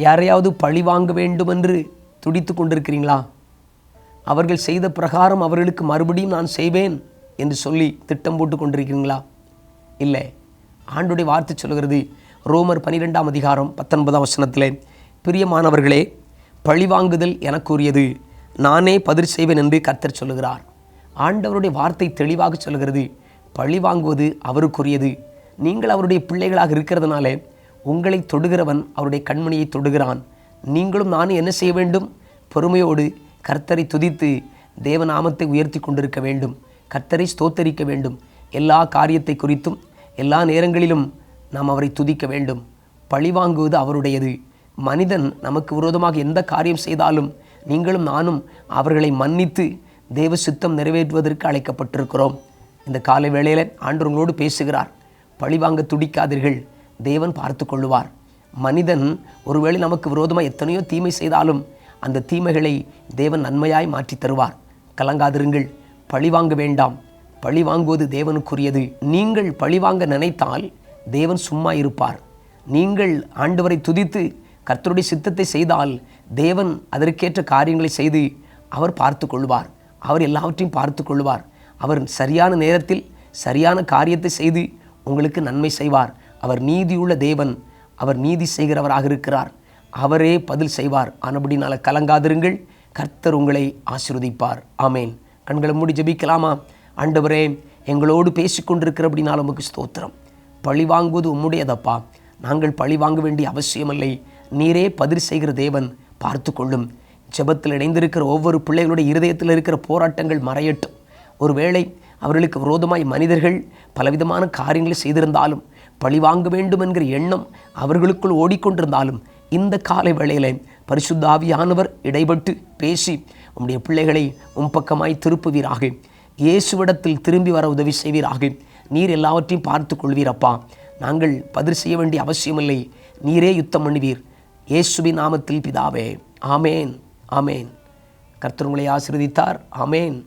யாரையாவது பழி வாங்க வேண்டும் என்று துடித்து கொண்டிருக்கிறீங்களா? அவர்கள் செய்த பிரகாரம் அவர்களுக்கு மறுபடியும் நான் செய்வேன் என்று சொல்லி திட்டம் போட்டு கொண்டிருக்கிறீங்களா? இல்லை. ஆண்டுடைய வார்த்தை சொல்கிறது ரோமர் பனிரெண்டாம் அதிகாரம் பத்தொன்பதாம் வசனத்தில் பிரியமானவர்களே பழிவாங்குதல் எனக்குரியது. நானே பதிர் செய்வேன் என்று கர்த்தர் சொல்லுகிறார். ஆண்டவருடைய வார்த்தை தெளிவாக சொல்கிறது பழி வாங்குவது அவருக்குரியது. நீங்கள் அவருடைய பிள்ளைகளாக இருக்கிறதுனால உங்களை தொடுகிறவன் அவருடைய கண்மணியை தொடுகிறான். நீங்களும் நானும் என்ன செய்ய வேண்டும்? பொறுமையோடு கர்த்தரை துதித்து தேவநாமத்தை உயர்த்தி கொண்டிருக்க வேண்டும். கர்த்தரை ஸ்தோத்தரிக்க வேண்டும். எல்லா காரியத்தை குறித்தும் எல்லா நேரங்களிலும் நாம் அவரை துதிக்க வேண்டும். பழிவாங்குவது அவருடையது. மனிதன் நமக்கு விரோதமாக எந்த காரியம் செய்தாலும் நீங்களும் நானும் அவர்களை மன்னித்து தேவ சித்தம் நிறைவேற்றுவதற்கு அழைக்கப்பட்டிருக்கிறோம். இந்த காலை வேளையில் ஆண்டு உங்களோடு பேசுகிறார். பழிவாங்க துடிக்காதீர்கள். தேவன் பார்த்து கொள்ளுவார் மனிதன் ஒருவேளை நமக்கு விரோதமாக எத்தனையோ தீமை செய்தாலும் அந்த தீமைகளை தேவன் நன்மையாய் மாற்றி தருவார். கலங்காதிருங்கள் பழிவாங்க வேண்டாம். பழி வாங்குவது தேவனுக்குரியது. நீங்கள் பழிவாங்க நினைத்தால் தேவன் சும்மா இருப்பார். நீங்கள் ஆண்டவரை துதித்து கர்த்தருடைய சித்தத்தை செய்தால் தேவன் அதற்கேற்ற காரியங்களை செய்து அவர் பார்த்து கொள்வார் அவர் எல்லாவற்றையும் பார்த்து கொள்வார் அவர் சரியான நேரத்தில் சரியான காரியத்தை செய்து உங்களுக்கு நன்மை செய்வார். அவர் நீதியுள்ள தேவன் அவர் நீதி செய்கிறவராக இருக்கிறார். அவரே பதில் செய்வார். ஆனபடினால கலங்காதிருங்கள். கர்த்தர் உங்களை ஆசிர்வதிப்பார். ஆமேன். கண்களை மூடி ஜெபிக்கலாமா? ஆண்டவரே எங்களோடு பேசிக்கொண்டிருக்கிறபடினால உமக்கு ஸ்தோத்திரம். பழி வாங்குவது உம்முடையதப்பா. நாங்கள் பழி வாங்க வேண்டிய அவசியமில்லை. நீரே பதில் செய்கிற தேவன் பார்த்து கொள்ளும் ஜெபத்தில் இணைந்திருக்கிற ஒவ்வொரு பிள்ளைகளுடைய இருதயத்தில் இருக்கிற போராட்டங்கள் மறையட்டும். ஒருவேளை அவர்களுக்கு விரோதமாய் மனிதர்கள் பலவிதமான காரியங்களை செய்திருந்தாலும் பழி வாங்க வேண்டும் என்கிற எண்ணம் அவர்களுக்குள் ஓடிக்கொண்டிருந்தாலும் இந்த காலை வேளையில் பரிசுத்தாவியானவர் இடைபட்டு பேசி உம்முடைய பிள்ளைகளை உம் பக்கமாய் திருப்புவீராக. இயேசுவிடத்தில் திரும்பி வர உதவி செய்வீராக. நீர் எல்லாவற்றையும் பார்த்து கொள்வீரப்பா. நாங்கள் பதில் செய்ய வேண்டிய அவசியமில்லை. நீரே யுத்தம் பண்ணுவீர். இயேசுவின் நாமத்தில் பிதாவே. ஆமேன். ஆமேன். கர்த்தர் உங்களை ஆமேன்.